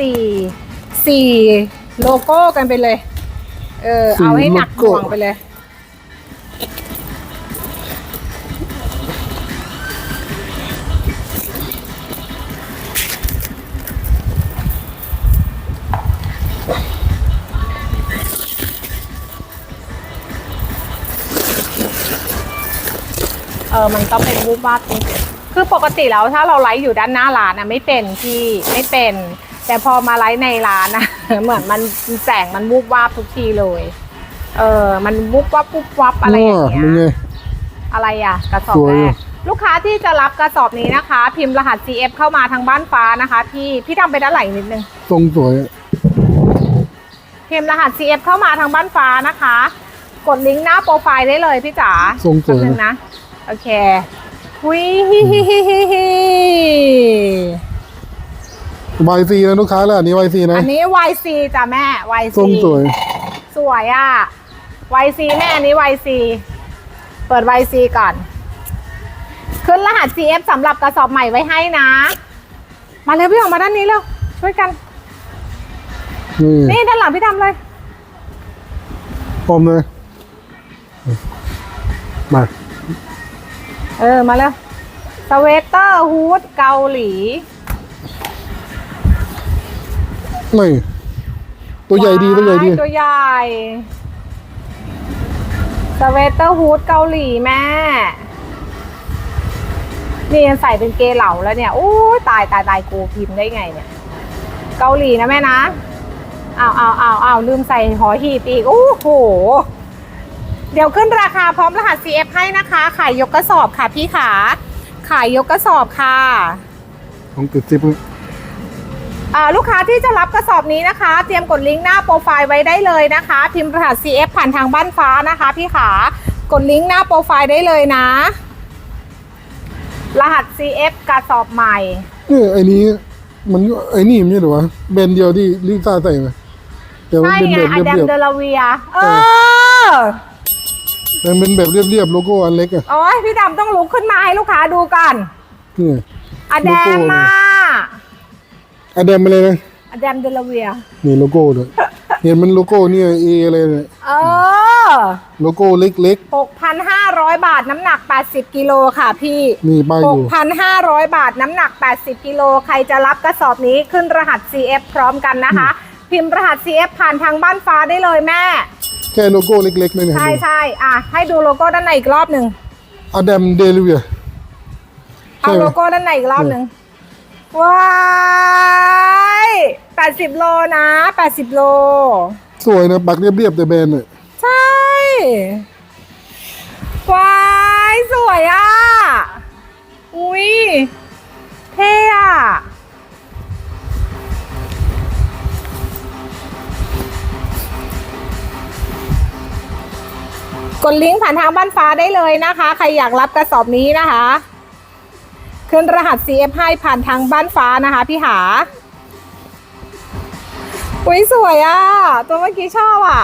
สี่สี่โลโก้กันไปเลย เออสี่เอาให้หนักหโลโก้น่วงไปเลย เออ มันก็เป็นรูปวาดจริงคือปกติแล้วถ้าเราไลฟ์อยู่ด้านหน้าร้านอะไม่เป็นพี่ไม่เป็น แต่พอมาไลฟ์ในร้านอะเหมือนมันแสงมันวูบวาบทุกทีเลย เออ มันวูบวับวูบวับอะไรอย่างเงี้มันไงยอะไรอะ กระสอบสวยแรอยู่กลูกค้าที่จะรับกระสอบนี้นะคะ พิมพ์รหัส CF เข้ามาทางบ้านฟ้านะคะ พี่พี่ทำไปด้านหลังนิดนึงทรงสวยพิมพ์รหัส CF เข้ามาทางบ้านฟ้านะคะ กดลิงก์หน้าโปรไฟล์ได้เลยพี่จ๋าทรงสวยแป๊บนึงนะ โอเควิฮิฮิฮิฮิ ฮิวายซีนะลูกค้าแล้วอันนี้วายซีนะ อันนี้ YC จ้ะแม่ YC ทรงสวย สวยอะ YC แม่อันนี้ YC เปิด YC ก่อน ขึ้นรหัส CF สำหรับกระสอบใหม่ไว้ให้นะ มาเร็วพี่ออกมาด้านนี้เร็วช่วยกัน นี่นี่ด้านหลังพี่ทำเลย พร้อมเลย มา เออ มาแล้วสเวตเตอร์ฮูดเกาหลี นี่ตัวใหญ่ดีตัวใหญ่ดีว้ายตัวใหญ่สเวตเตอร์ฮูดเกาหลีแม่นี่ยังใส่เป็นเกเหลาแล้วเนี่ยโอ้ยตายตายตายกูพิมพ์ได้ไงเนี่ย เกาหลีนะแม่นะอ้าวอ้าวอ้าวอ้าวลืมใส่หอหีบอีกโอ้โห เดี๋ยวขึ้นราคาพร้อมรหัส CF ให้นะคะ ขายยกกระสอบค่ะพี่ขา ขายยกกระสอบค่ะของติดซิปนี่อ่า ลูกค้าที่จะรับกระสอบนี้นะคะ เตรียมกดลิงก์หน้าโปรไฟล์ไว้ได้เลยนะคะ พิมพ์รหัส CF ผ่านทางบ้านฟ้านะคะ พี่ขากดลิงก์หน้าโปรไฟล์ได้เลยนะ รหัส CF กระสอบใหม่นี่ไอ้นี้ มันก็ไอ้นี่ไม่ใช่เหรอวะเบนเดียวที่ลิซ่าใส่ไหมแต่มันใช่เป็นไงแบบอดัมเรียบเดลาเวีย เอเออๆมันเป็นแบบเรียบๆโลโก้อันเล็กอะโอ้ยพี่ดำต้องลุกขึ้นมาให้ลูกค้าดูกันนี่อดัมมา อะแดมไปเลยนะอดัมเดลาเวียนี่โลโก้เลยเห็นมันโลโก้เนี่ยเออะไรเนี่ยเออโลโก้เล็ก6,500 บาทน้ำหนัก 80 กิโลค่ะพี่ ๆนี่ป้ายอยู่6,500 บาทน้ำหนัก 80 กิโลใครจะรับกระสอบนี้ขึ้นรหัส CF พร้อมกันนะคะ พิมพ์รหัส CF ผ่านทางบ้านฟ้าได้เลยแม่ แค่โลโก้เล็กๆนั่นเองใช่ใช่อะ ให้ดูโลโก้ด้านในอีกรอบหนึ่งอะแดมเดลิเวีย เอาใช่ไหม โลโก้ด้านในอีกรอบหนึ่ง ว้าย80โลนะ80โล สวยนะปักเรียบๆแต่แบรนด์เนี่ยใช่ว้ายสวยอะ อุ้ยเท่อะกดลิงก์ผ่านทางบ้านฟ้าได้เลยนะคะ ใครอยากรับกระสอบนี้นะคะ ขึ้นรหัส CF ให้ผ่านทางบ้านฟ้านะคะ พี่หา อุ้ยสวยอะ ตัวเมื่อกี้ชอบอะ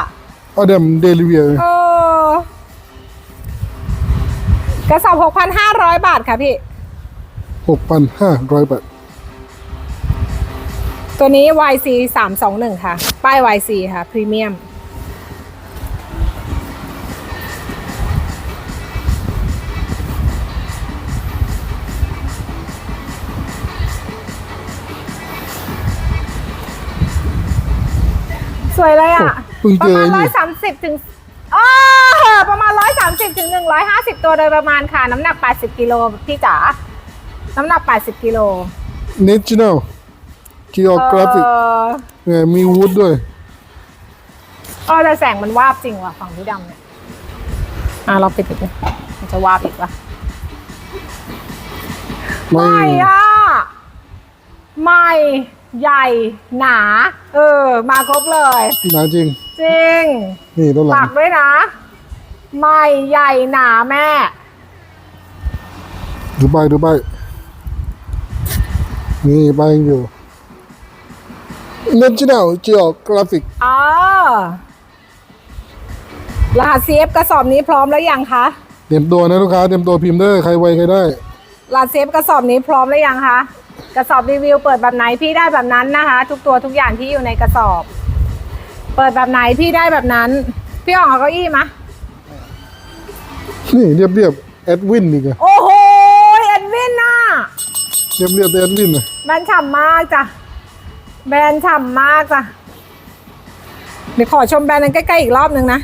อะแดมเดลิเวียเออกระสอบ6,500บาทค่ะพี่หกพันห้าร้อยบาท ตัวนี้ YC 321 ค่ะ ป้าย YC ค่ะ พรีเมียม สวยเลยอะ เพิ่งปเจระอมาณนี่130ถึงอ๋อประมาณ130ถึง150ตัวโดยประมาณค่ะ น้ำหนัก80กิโลพี่จ๋า น้ำหนัก80กิโลเนชั่นแนลจีโอกราฟิกเออเนี่ยมีวูดด้วย เออแต่แสงมันวาบจริงว่ะฝั่งพี่ดำเนี่ยอะเราปิดอีกนะมันจะวาบอีกว่ะไม่ใหม่อะใหม่ ใหญ่หนา เออ มาครบเลย หนาจริง จริงนี่ตัวหลัฝางกด้วยนะใหม่ใหญ่หนาแม่ ดูใบดูใบนี่ใบยังอยู่เนชั่นแนลจีโอกราฟิกอ๋อรหัส CF กระสอบนี้พร้อมแล้วยังคะเตรียมตัวนะลูกค้าเตรียมตัวพิมพ์เด้อใครไวใครได้รหัส CF กระสอบนี้พร้อมแล้วยังคะ กระสอบรีวิว เปิดแบบไหนพี่ได้แบบนั้นนะคะ ทุกตัวทุกอย่างที่อยู่ในกระสอบ เปิดแบบไหนพี่ได้แบบนั้น พี่อ่องเอาเก้าอี้มะนี่เรียบเรียบแอดวินอีกอะโอ้โหเอ็ดวินน่ะเรียบเรียบแอดวินอะแบรนด์ฉ่ำมากจ้ะแบรนด์ฉ่ำมากจ้ะเดี๋ยวขอชมแบรนด์นั้นใกล้ๆอีกรอบนึงนะ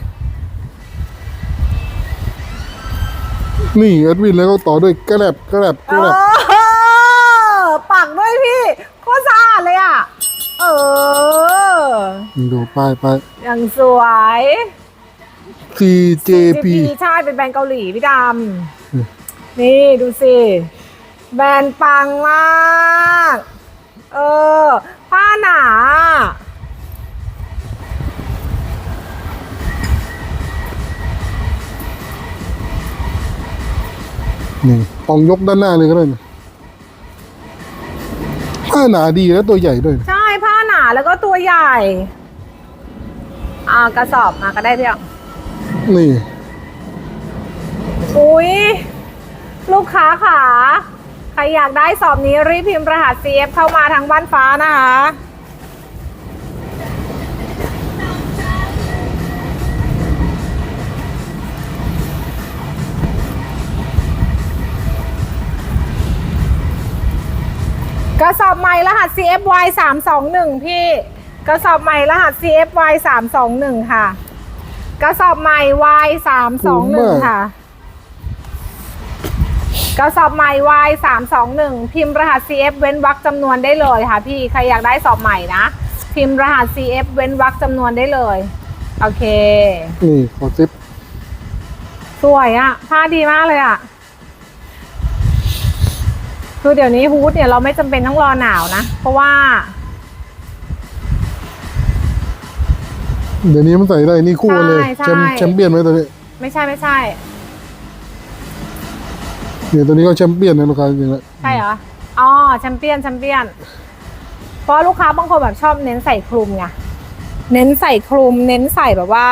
นี่แอดวินแล้วก็ต่อด้วยกระแลบกระแลบกเอระแลบอปักด้วยพี่โคตรสะอาดเลยอะ เออ ดูป้ายป้ายอย่างสวย CJP ใช่เป็นแบรนด์เกาหลีพี่ดอืมำนี่ดูสิ แบรนด์ปังมาก เออ ผ้าหนานี่ปองยกด้านหน้าเลยก็ได้นะผ้าหนาดีแล้วตัวใหญ่ด้วยนะใช่ ผ้าหนาแล้วก็ตัวใหญ่ อ่ากระสอบมาก็ได้พี่อะนี่ อุ้ยลูกค้าขาใครอยากได้สอบนี้รีบพิมพ์รหัส CF เข้ามาทางบ้านฟ้านะคะ กระสอบใหม่รหัส CFY 321 พี่ กระสอบใหม่รหัส CFY 321 ค่ะ กระสอบใหม่ Y 321 ค่ะ กระสอบใหม่ Y 321 พิมพ์รหัส CF เว้นวรรคจำนวนได้เลยค่ะ พี่ใครอยากได้สอบใหม่นะ พิมพ์รหัส CF เว้นวรรคจำนวนได้เลย โอเค นี่ขอซิปสวยอะผ้าดีมากเลยอะคือเดี๋ยวนี้ฮูดเนี่ยเราไม่จำเป็นต้องรอหนาวนะ เพราะว่า เดี๋ยวนี้มันใส่ได้นี่คู่กันเลยใช่แชมป์ใช่ แชมเปี้ยนไหมตัวนี้ไม่ใช่ไม่ใช่ เนี่ยตัวนี้ก็แชมเปี้ยนนะลูกค้าจริงๆแล้วใช่เหรอ อ๋อแชมเปี้ยนแชมเปี้ยน เพราะลูกค้าบางคนแบบชอบเน้นใส่คลุมไง เน้นใส่คลุม เน้นใส่แบบว่า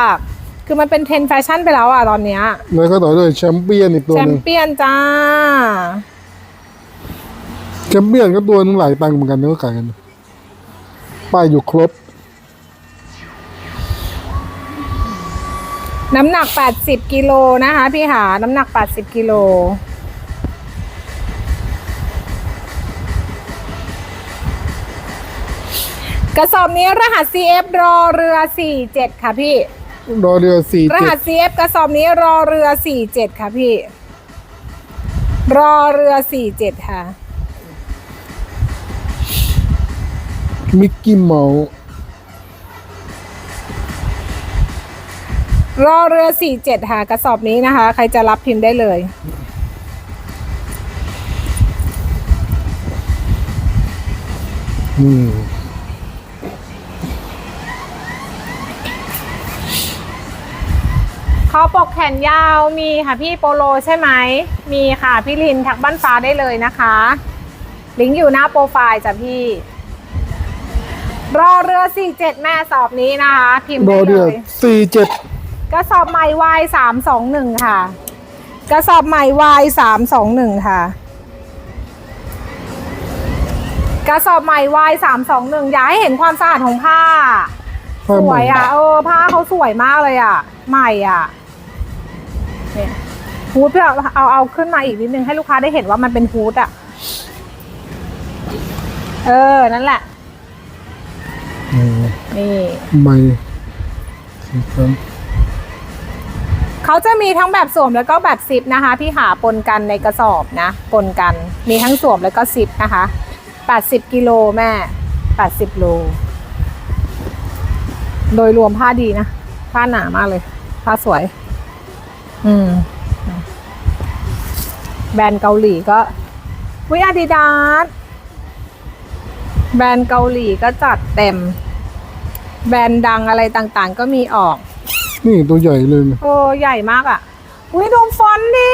คือมันเป็นเทรนด์แฟชั่นไปแล้วอะตอนเนี้ย แล้วก็ต่อด้วยแชมเปี้ยนอีกตัวแชหมนึงเปี้ยนจ้า แชมเปี้ยนก็ตัวหนึงหลายตังค์เหมือนกันนะก็ขายกันป้ายอยู่ครบ น้ำหนัก 80 กิโลนะคะ พี่หา น้ำหนัก 80 กิโล กระสอบนี้รหัส CF รอเรือ 47 ค่ะพี่ รอเรือสี่รเจ็หัดส CF กระสอบนี้รอเรือ 47 ค่ะพี่ รอเรือ 47 ค่ะ มิกกี้เมาส์ รอเรือ47ค่ะกระสอบนี้นะคะ ใครจะรับพิมพ์ได้เลย อืมคอปกแขนยาวมีค่ะพี่โปโลใช่ไหม มีค่ะพี่ลินทักบ้านฟ้าได้เลยนะคะ ลิงก์อยู่หน้าโปรไฟล์จ้ะพี่ รอเรือ 47 แม่สอบนี้นะคะพิมพ์รอได้เรืเลอยสี่เจ็ด กระสอบใหม่ Y 3 2 1ค่ะ กระสอบใหม่ Y 3 2 1ค่ะ กระสอบใหม่ Y 3 2 1อยากให้เห็นความสะอาดของผ้าผ้าสใหวม่ยอะเออผ้าเขาสวยมากเลยอะ ใหม่อะเนี่ยฮูดเพื่อเอาเอาขึ้นมาอีกนิดนึงให้ลูกค้าได้เห็นว่ามันเป็นฮูดอะ เออ นั่นแหละอืมนี่ใหม่สี่ครับ เขาจะมีทั้งแบบสวมแล้วก็แบบซิปนะคะ พี่หาปนกันในกระสอบนะปนกันมีทั้งสวมแล้วก็ซิปนะคะ80กิโลแม่80โลโดยรวมผ้าดีนะ ผ้าหนามากเลย ผ้าสวย อืม แบรนด์เกาหลีก็วิอาดิดาสแบรนด์เกาหลีก็จัดเต็ม แบรนด์ดังอะไรต่างๆ ก็มีออก นี่ตัวใหญ่เลยนะโอ้ใหญ่มากอะ อุ้ยดูฟอนต์ดิ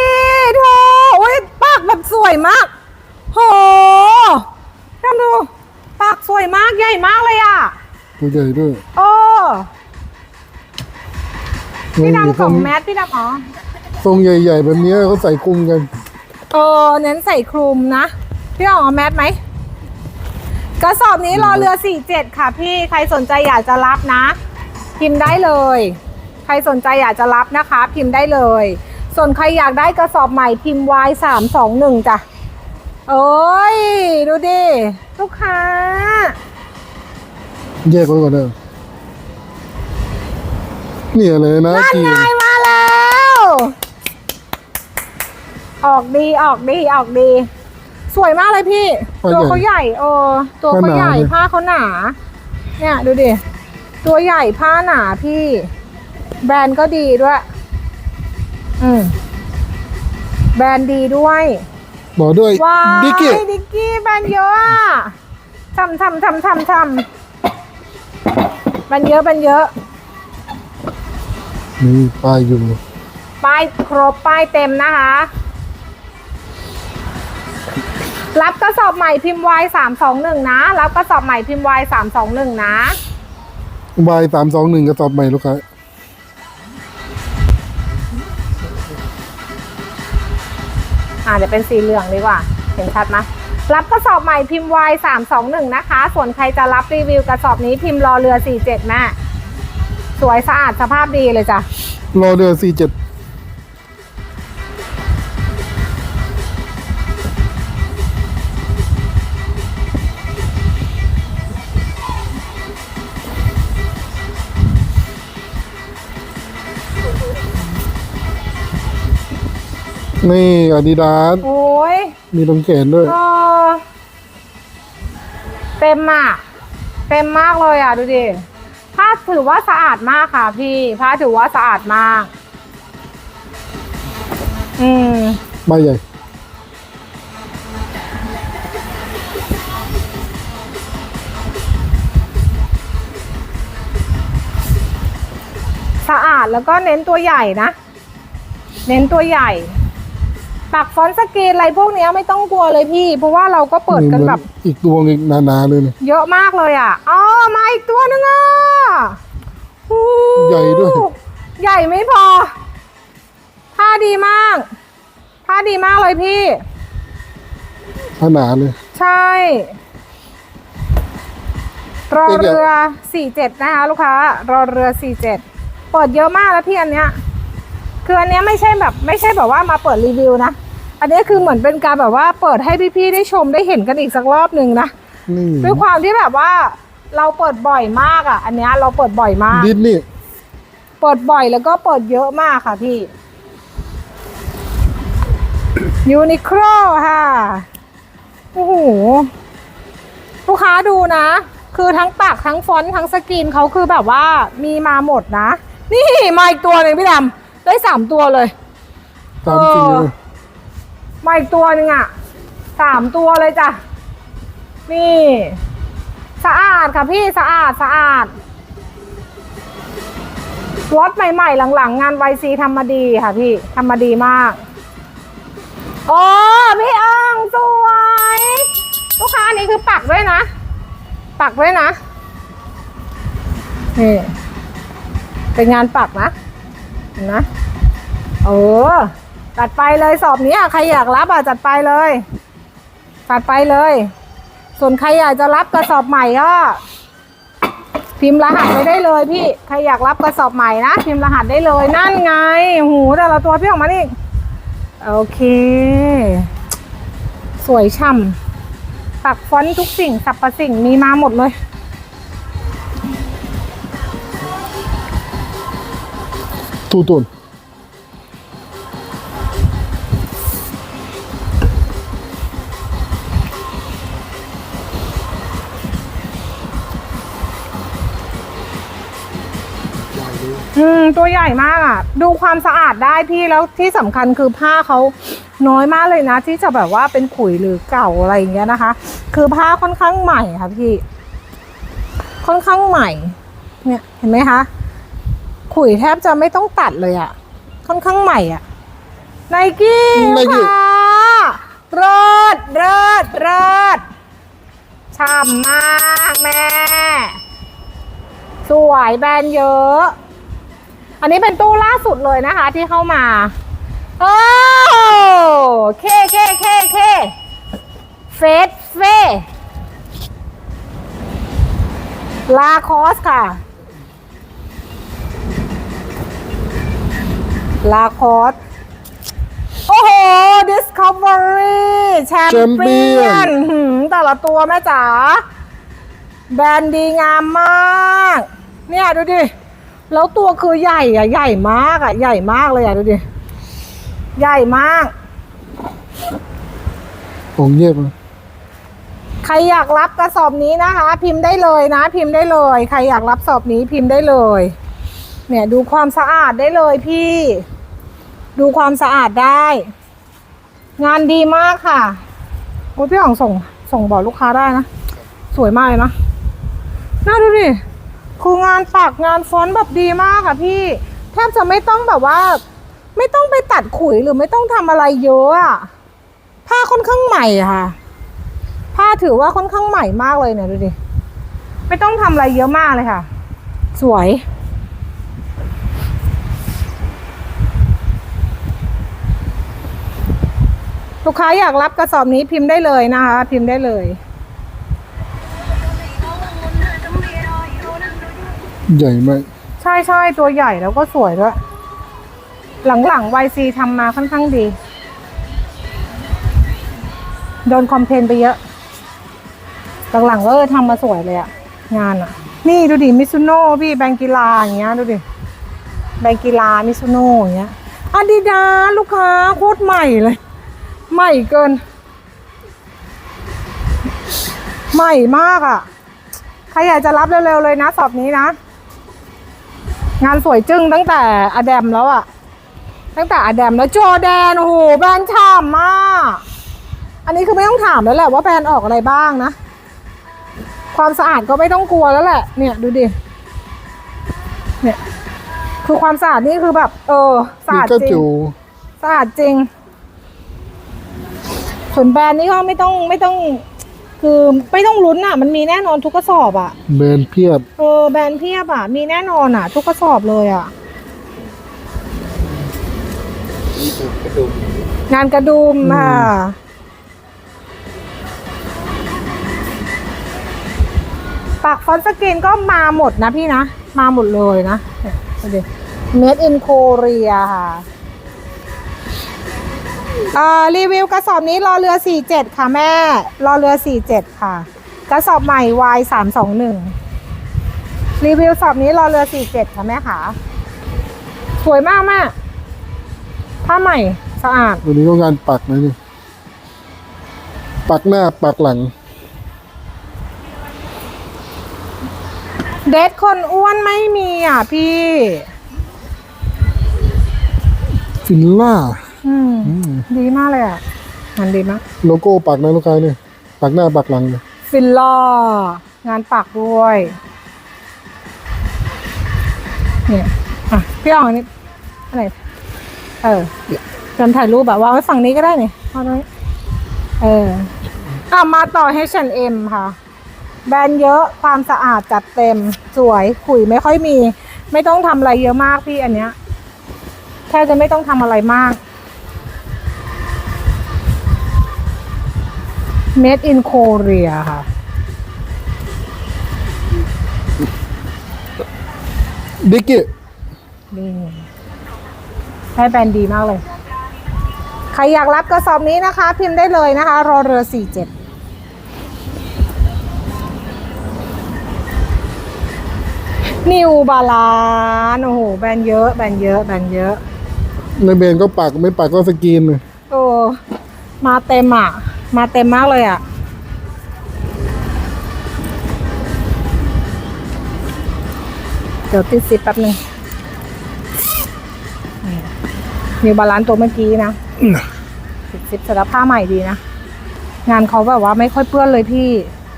เธออุ้ยปากแบบสวยมาก โหทำดูปากสวยมากใหญ่มากเลยอะ ตัวใหญ่ด้วยโอ้พี่นี่ดำทขรองงแมทพี่ดำอ๋อทรงใหญ่ ๆ แบบเนี้ยเขาใส่คลุมกันเออเน้นใส่คลุมนะ พี่ดำเอาแมทไหมกระสอบนี้รอเรือ 47 ค่ะพี่ใครสนใจอยากจะรับนะ พิมพ์ได้เลยใครสนใจอยากจะรับนะคะ พิมพ์ได้เลย ส่วนใครอยากได้กระสอบใหม่พิมพ์ Y 3 2 1จ้ะโอ้ย ดูดิลูกค้า แยกไว้ก่อนเด้อเนี่ยเลยนะนั่นจีไงมาแล้ว ออกดีออกดีออกดี สวยมากเลยพี่ ตัวเขาใหญ่เออตัวเขาใหญ่ผ้าเขาหนา เนี่ยดูดิ ตัวใหญ่ผ้าหนาพี่ แบรนด์ก็ดีด้วย อืม แบรนด์ดีด้วยบอกด้วยว้าวดิกกี้ดิกกี้แบรนด์เยอะอะทำทำทำทำทำแบรนด์เยอะแบรนด์เยอะนี่ป้ายอยู่ป้ายครบป้ายเต็มนะคะ รับกระสอบใหม่พิมพ์ Y 3 2 1นะ รับกระสอบใหม่พิมพ์ Y 3 2 1นะ วายสามสองหนึ่งกระสอบใหม่ลูกค้า อ่าเดี๋ยวเป็นสีเหลืองดีกว่า เห็นชัดไหมรับกระสอบใหม่พิมพ์ Y 3 2 1 นะคะ ส่วนใครจะรับรีวิวกระสอบนี้พิมพ์รอเรือ 47แม่สวยสะอาดสภาพดีเลยจ้ะรอเดือนสี่เจ็ด นี่อาดิดาสโอ้ยมีตรงแขนด้วยเออเต็มอะ เต็มมากเลยอะ ดูดิผ้าถือว่าสะอาดมากค่ะ พี่ผ้าถือว่าสะอาดมาก อืมใบใหญ่ สะอาดแล้วก็เน้นตัวใหญ่นะ เน้นตัวใหญ่ ปักฟอนต์สกรีนอะไรพวกเนี้ยไม่ต้องกลัวเลยพี่ เพราะว่าเราก็เปิดกันแบบ อีกตัวหนึงหนาๆเลยเนี่ยเยอะมากเลยอะอ๋อมาอีกตัวนึงอะอู้ใหญ่ด้วย ใหญ่ไม่พอ ผ้าดีมาก ผ้าดีมากเลยพี่หนาๆเลย ใช่รอเรือ47นะคะลูกค้ารอเรือ47เปิดเยอะมากแล้วพี่อันเนี้ย คืออันเนี้ยไม่ใช่แบบไม่ใช่แบบว่ามาเปิดรีวิวนะ อันนี้คือเหมือนเป็นการแบบว่าเปิดให้พี่ๆได้ชมได้เห็นกันอีกสักรอบหนึ่งนะนี่ด้วยความที่แบบว่าเราเปิดบ่อยมากอะ อันเนี้ยเราเปิดบ่อยมาก ดิสนี่เปิดบ่อยแล้วก็เปิดเยอะมากค่ะพี่ยูนิโคลค่ะ โอ้โห ลูกค้าดูนะ คือทั้งปากทั้งฟอนต์ทั้งสกรีนเขาคือแบบว่ามีมาหมดนะ นี่มาอีกตัวหนึ่งพี่ดำ ได้สามตัวเลยตามจริงเอเลอยมาอีกตัวหนึ่งอะสามตัวเลยจ้ะ นี่ สะอาดค่ะพี่สะอาดสะอาดรถใหม่ๆ หลังๆ งานไวซีทำมาดีค่ะพี่ทำมาดีมากโอ้พี่อ่องสวยลูกค้าอันนี้คือปักด้วยนะ ปักด้วยนะนี่เป็นงานปักนะเห็ นไหมเออจัดไปเลยสอบนี้อะใครอยากรับอะจัดไปเลยจัดไปเลย ส่วนใครอยากจะรับกระสอบใหม่ก็พิมพ์รหัสไปได้เลยพี่ใครอยากรับกระสอบใหม่นะพิมพ์รหัสได้เลยนั่นไง หูแต่ละตัวพี่ออกมานี่โอเค สวยช่ำปักฟอนต์ทุกสิ่งสรรพสิ่งมีมาหมดเลย ทูตุนอืมตัวใหญ่มากอะ ดูความสะอาดได้พี่แล้วที่สำคัญคือผ้าเขาน้อยมากเลยนะ ที่จะแบบว่าเป็นขุยหรือเก่าอะไรอย่างเงี้ยนะคะ คือผ้าค่อนข้างใหม่ค่ะพี่ ค่อนข้างใหม่ เนี่ยเห็นไหมคะ ขุยแทบจะไม่ต้องตัดเลยอะค่อนข้างใหม่อะไนกี้ Nike ค่ะเริดเริดเริดฉ่ำมากแม่ สวยแบรนด์เยอะ อันนี้เป็นตู้ล่าสุดเลยนะคะที่เข้ามา โอ้เคเคเคเคเฟสเฟลาคอสค่ะ ลาคอสโอ้โห Discovery แชมเปี้ย Champion นหืมแต่ละตัวแม่จ๋า แบรนด์ดีงามมาก เนี่ยดูดิ แล้วตัวคือใหญ่อะใหญ่มากอะใหญ่มากเลยอะดูดิ ใหญ่มากองค์เงียบนะใครอยากรับกระสอบนี้นะคะ พิมพ์ได้เลยนะ พิมพ์ได้เลย ใครอยากรับสอบนี้พิมพ์ได้เลย เนี่ยดูความสะอาดได้เลยพี่ ดูความสะอาดได้ งานดีมากค่ะโอ้ยพี่อ๋องส่ง ส่งบอกลูกค้าได้นะ สวยมากเลยนะน่าดูดิคืองานปักงานฟอนต์แบบดีมากค่ะพี่แทบจะไม่ต้องแบบว่า ไม่ต้องไปตัดขุยหรือไม่ต้องทำอะไรเยอะอะผ้าค่อนข้างใหม่ค่ะ ผ้าถือว่าค่อนข้างใหม่มากเลยเนี่ยดูดิ ไม่ต้องทำอะไรเยอะมากเลยค่ะ สวย ลูกค้าอยากรับกระสอบนี้พิมพ์ได้เลยนะคะ พิมพ์ได้เลย ใหญ่มากใช่ใช่ตัวใหญ่แล้วก็สวยด้วย หลังๆ YC ทำมาค่อนข้างดี โดนคอมเพลนไปเยอะ หลังๆก็เออทำมาสวยเลยอะงานอะนี่ดูดิมิซุโน่พี่แบรนด์กีฬาอย่างเงี้ยดูดิแบรนด์กีฬามิซุโน่อย่างเงี้ยอาดิดาลูกค้าโคตรใหม่เลย ใหม่เกินใหม่มากอะใครอยากจะรับเร็วๆเลยนะสอบนี้นะ งานสวยจึ้งตั้งแต่อแดมแล้วอะตั้งแต่อแดมแล้วจอแดนโอ้โหแบรนด์ฉ่ำมาก อันนี้คือไม่ต้องถามแล้วแหละว่าแบรนด์ออกอะไรบ้างนะ ความสะอาดก็ไม่ต้องกลัวแล้วแหละ เนี่ยดูดิ เนี่ย คือความสะอาดนี่คือแบบ เออสะนี่อาดก็จริงจูสะอาดจริง ส่วนแบรนด์นี่ก็ไม่ต้องไม่ต้อง คือไม่ต้องลุ้นอะ มันมีแน่นอนทุกกระสอบอะ แบรนด์เพียบ เออแบรนด์เพียบอะ มีแน่นอนอะ ทุกกระสอบเลยอะงานกระดุมค่ะปักฟอนต์สกรีนก็มาหมดนะพี่นะ มาหมดเลยนะเนี่ยดูดิ Made in Korea ค่ะอ่า รีวิวกระสอบนี้รอเรือ 47 ค่ะแม่ รอเรือ 47 ค่ะ กระสอบใหม่ Y 321 รีวิวสอบนี้รอเรือ 47 ค่ะแม่ค่ะสวยมากแม่ผ้าใหม่สะอาดวันนี้ก็งานปักนะนี่ปักหน้าปักหลัง เดทคนอ้วนไม่มีอะพี่ ฟินล่า อืม ดีมากเลยอะมันดีมาก โลโก้ปักนะลูกค้าเนี่ยปักหน้าปักหลังเลยฟิลล่างานปักด้วยเนี่ยอะพี่อ๋องนี่อะไรเออจนถ่ายรูปแบบวางไว้ฝั่งนี้ก็ได้นี่เอาไว้เอออะมาต่อ H&M ค่ะ แบรนด์เยอะความสะอาดจัดเต็มสวยขุยไม่ค่อยมี ไม่ต้องทำอะไรเยอะมากพี่อันเนี้ยแค่จะไม่ต้องทำอะไรมาก Made in Korea ค่ะดิกกี้นี่ให้แบรนด์ดีมากเลย ใครอยากรับกระสอบนี้นะคะ พิมพ์ได้เลยนะคะ รอเรือ47นิวบาลานโอ้โห แบรนด์เยอะ แบรนด์เยอะ แบรนด์เยอะ ในแบรนด์ก็ปักไม่ปักก็สกรีนเลยโอ้มาเต็มอะ มาเต็มมากเลยอะ เดี๋ยวติดซิปแป๊บนึ่งนิวบาลานตัวเมื่อกี้นะติดซิปสารผ้าใหม่ดีนะ งานเขาแบบว่าไม่ค่อยเปื้อนเลยพี่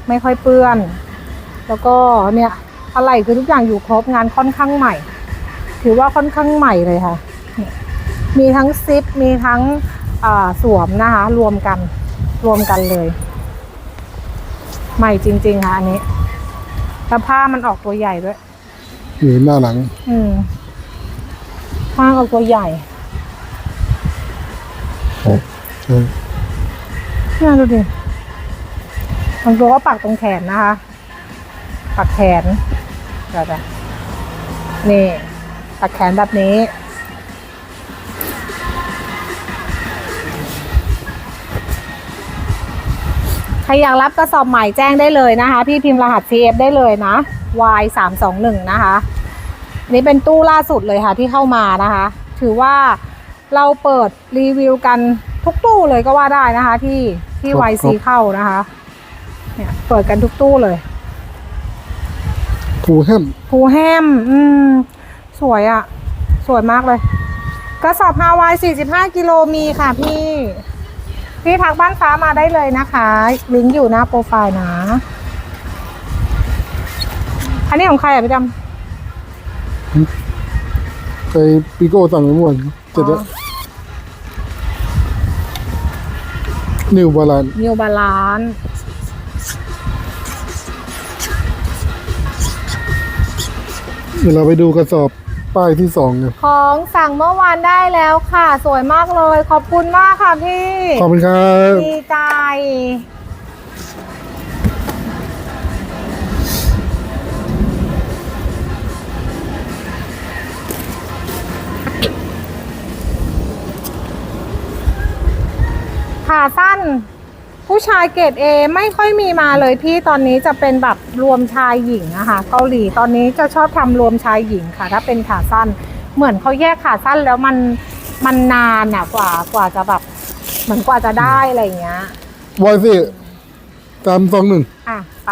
ไม่ค่อยเปื้อน แล้วก็เนี่ยอะไรคือทุกอย่างอยู่ครบงานค่อนข้างใหม่ ถือว่าค่อนข้างใหม่เลยค่ะ มีทั้งซิป มีทั้งสวมนะคะ รวมกัน รวมกันเลย ใหม่จริง ๆ ค่ะ อันนี้แล้วผ้ามันออกตัวใหญ่ด้วย อยู่หน้าหลัง อืมผ้าออกตัวใหญ่ใช่เนี่ยดูดิบางตัวก็ปักตรงแขนนะคะ ปักแขนเดี๋ยวนะนี่ ปักแขนแบบนี้ รอยากรับกระสอบใหม่แจ้งได้เลยนะคะ พี่พิมพ์รหัส CF ได้เลยนะ Y 3 2 1นะคะอันนี้เป็นตู้ล่าสุดเลยค่ะที่เข้ามานะคะ ถือว่าเราเปิดรีวิวกันทุกตู้เลยก็ว่าได้นะคะ ที่ที่ครับ YC เข้านะคะ เนี่ยเปิดกันทุกตู้เลยทูแฮมภูแฮมอืมสวยอะ่ะ สวยมากเลย กระสอบฮาวาย45กิโลมีค่ะพี่ พี่ทักบ้านฟ้ามาได้เลยนะคะ ลิงก์อยู่หน้าโปรไฟล์นะ อันนี้ของใครอะพี่ดำไปปีโก้สั่งไปเมื่อวานเสร็จแล้วอ๋อนิวบาลานนิวบาลานเดี๋ยวเราไปดูกระสอบ ป้ายที่สองกันของสั่งเมื่อวานได้แล้วค่ะ สวยมากเลย ขอบคุณมากค่ะพี่ ขอบคุณครับดีใจ ขาสั้น ผู้ชายเกรดเอไม่ค่อยมีมาเลยพี่ตอนนี้จะเป็นแบบรวมชายหญิงอะค่ะเกาหลีตอนนี้จะชอบทำรวมชายหญิงค่ะ ถ้าเป็นขาสั้น เหมือนเขาแยกขาสั้นแล้วมันมันนานอะกว่ากว่าจะแบบเหมือนกว่าจะได้อะไรอย่างเงี้ยวอยซี่ตามสองหนึ่งอะไปะ